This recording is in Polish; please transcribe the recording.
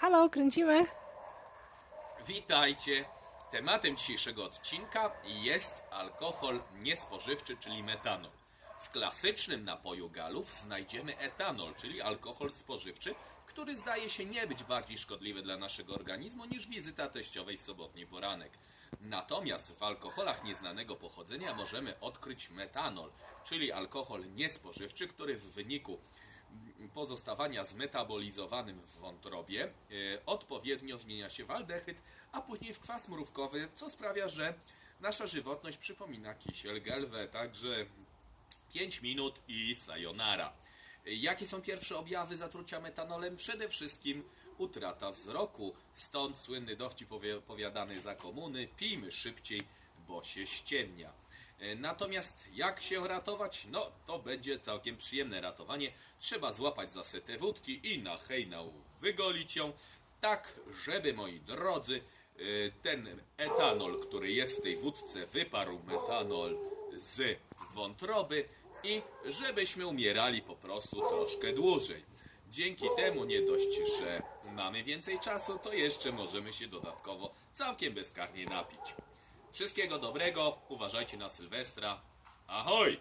Halo, kręcimy. Witajcie! Tematem dzisiejszego odcinka jest alkohol niespożywczy, czyli metanol. W klasycznym napoju galów znajdziemy etanol, czyli alkohol spożywczy, który zdaje się nie być bardziej szkodliwy dla naszego organizmu niż wizyta teściowej w sobotni poranek. Natomiast w alkoholach nieznanego pochodzenia możemy odkryć metanol, czyli alkohol niespożywczy, który w wyniku pozostawania zmetabolizowanym w wątrobie e, odpowiednio zmienia się w aldehyd, a później w kwas mrówkowy, co sprawia, że nasza żywotność przypomina kisiel gelwę, także 5 minut i sayonara. Jakie są pierwsze objawy zatrucia metanolem? Przede wszystkim utrata wzroku, stąd słynny dowcip powiadany za komuny, pijmy szybciej, bo się ściemnia. E, Natomiast jak się ratować? No to będzie całkiem przyjemne ratowanie. Trzeba złapać za setę wódki i na hejnał wygolić ją, tak żeby moi drodzy e, ten etanol, który jest w tej wódce wyparł metanol z wątroby i żebyśmy umierali po prostu troszkę dłużej. Dzięki temu nie dość, że mamy więcej czasu, to jeszcze możemy się dodatkowo całkiem bezkarnie napić. Wszystkiego dobrego, uważajcie na Sylwestra. Ahoj!